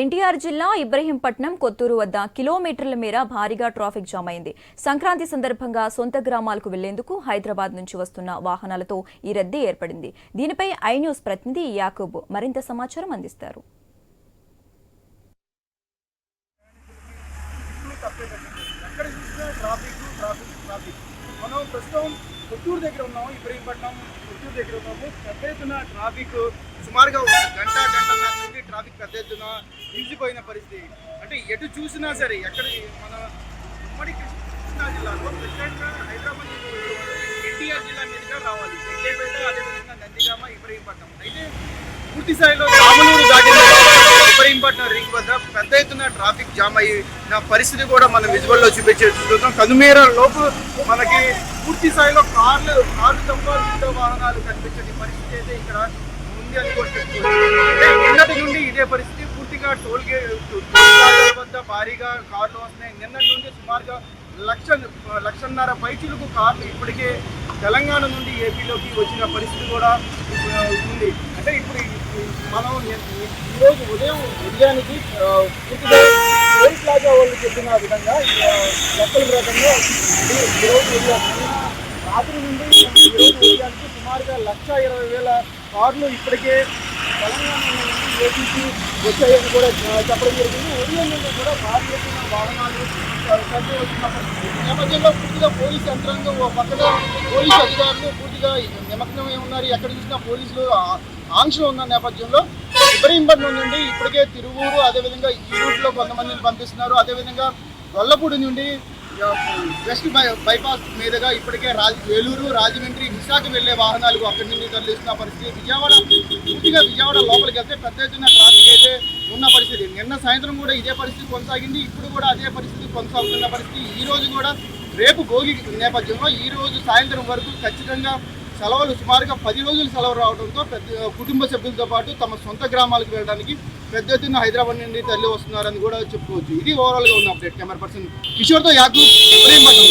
ఎన్టీఆర్ జిల్లా ఇబ్రహీంపట్నం కొత్తూరు వద్ద కిలోమీటర్ల మేర భారీగా ట్రాఫిక్ జామ్ అయింది. సంక్రాంతి సందర్భంగా సొంత గ్రామాలకు వెళ్ళేందుకు హైదరాబాద్ నుంచి వస్తున్న వాహనాలతో ఈ రద్దీ ఏర్పడింది. దీనిపై ఐ న్యూస్ ప్రతినిధి యాకూబ్ మరింత సమాచారం అందిస్తారు ఎప్పుడు తప్పేటట్టు ఎక్కడ చూసినా ట్రాఫిక్ ట్రాఫిక్ ట్రాఫిక్ మనం ప్రస్తుతం పుత్తూరు దగ్గర ఉన్నాము ఇబ్రహీంపట్నం పుత్తూరు దగ్గర ఉన్నాము. పెద్ద ఎత్తున ట్రాఫిక్ సుమారుగా ఒక గంట గంటన్నర నుండి ట్రాఫిక్ పెద్ద ఎత్తున నిలిచిపోయిన పరిస్థితి. అంటే ఎటు చూసినా సరే ఎక్కడ మన ఉమ్మడి కృష్ణా జిల్లాలో ప్రత్యేకంగా హైదరాబాద్ ఎన్టీఆర్ జిల్లా మీదుగా రావాలి. జగ్గేపేట అదేవిధంగా నందిగామ ఇబ్రహీంపట్నం. అయితే పూర్తి స్థాయిలో రామనూరు ఇబ్రహీంపట్నం రింగ్ వద్ద పెద్ద ఎత్తున ట్రాఫిక్ జామ్ అయిన పరిస్థితి కూడా మనం విజువల్లో చూపించే చూస్తున్నాం కనుమేర లోపు మనకి పూర్తి స్థాయిలో కార్లు కార్లు తప్ప మిగతా వాహనాలు కనిపించని పరిస్థితి అయితే ఇక్కడ ఉంది అని కూడా అంటే నిన్నటి నుండి ఇదే పరిస్థితి పూర్తిగా టోల్ గేట్ వద్ద భారీగా కార్లు వస్తున్నాయి. నిన్నటి నుండి సుమారుగా లక్ష లక్షన్నర పైచులకు కార్లు ఇప్పటికే తెలంగాణ నుండి ఏపీలోకి వచ్చిన పరిస్థితి కూడా అవుతుంది. అంటే ఇప్పుడు మనం ఈరోజు ఉదయం ఉదయానికి ఆ, పూర్తిగా టోల్ ప్లాజా వాళ్ళు చెప్పిన విధంగా లెక్కల ప్రకారంగా ఈరోజు ఉదయం రాత్రి నుండి ఈరోజు ఉదయానికి సుమారుగా లక్ష ఇరవై వేల కార్లు ఇప్పటికే తెలంగాణ ఏపీకి వచ్చాయని కూడా చెప్పడం జరిగింది. ఉదయం నుండి కూడా భారీ ఎత్తున వాహనాలు ఆ, తరలి వస్తున్న పరిస్థితి. ఈ నేపథ్యంలో పూర్తిగా పోలీస్ యంత్రాంగం ఓ పక్కన పోలీసు అధికారులు పూర్తిగా నిమగ్నమై ఉన్నారు. ఎక్కడ చూసినా పోలీసులు ఆంక్షలు ఉన్న నేపథ్యంలో ఇబ్రహీంపట్నం నుండి ఇప్పటికే తిరువూరు అదేవిధంగా ఈ రూట్లో కొంతమందిని పంపిస్తున్నారు. అదేవిధంగా గొల్లపూడి నుండి వెస్ట్ బై బైపాస్ మీదుగా ఇప్పటికే రాజ వేలూరు రాజమండ్రి విశాఖ వెళ్ళే వాహనాలకు అక్కడి నుండి తరలిస్తున్న పరిస్థితి విజయవాడ పూర్తిగా విజయవాడ లోపలికి వెళ్తే పెద్ద ఎత్తున ట్రాఫిక్ అయితే నిన్న సాయంత్రం కూడా ఇదే పరిస్థితి కొనసాగింది. ఇప్పుడు కూడా అదే పరిస్థితి కొనసాగుతున్న పరిస్థితి. ఈ రోజు కూడా రేపు భోగి నేపథ్యంలో ఈ రోజు సాయంత్రం వరకు ఖచ్చితంగా సెలవులు సుమారుగా పది రోజులు సెలవు రావడంతో పెద్ద కుటుంబ సభ్యులతో పాటు తమ సొంత గ్రామాలకు వెళ్ళడానికి పెద్ద ఎత్తున హైదరాబాద్ నుండి తరలి వస్తున్నారని కూడా చెప్పుకోవచ్చు. ఇది ఓవరాల్గా ఉన్న అప్డేట్ కెమెరా పర్సన్ కిషోర్తో యాకు ఇబ్రహీంపట్నం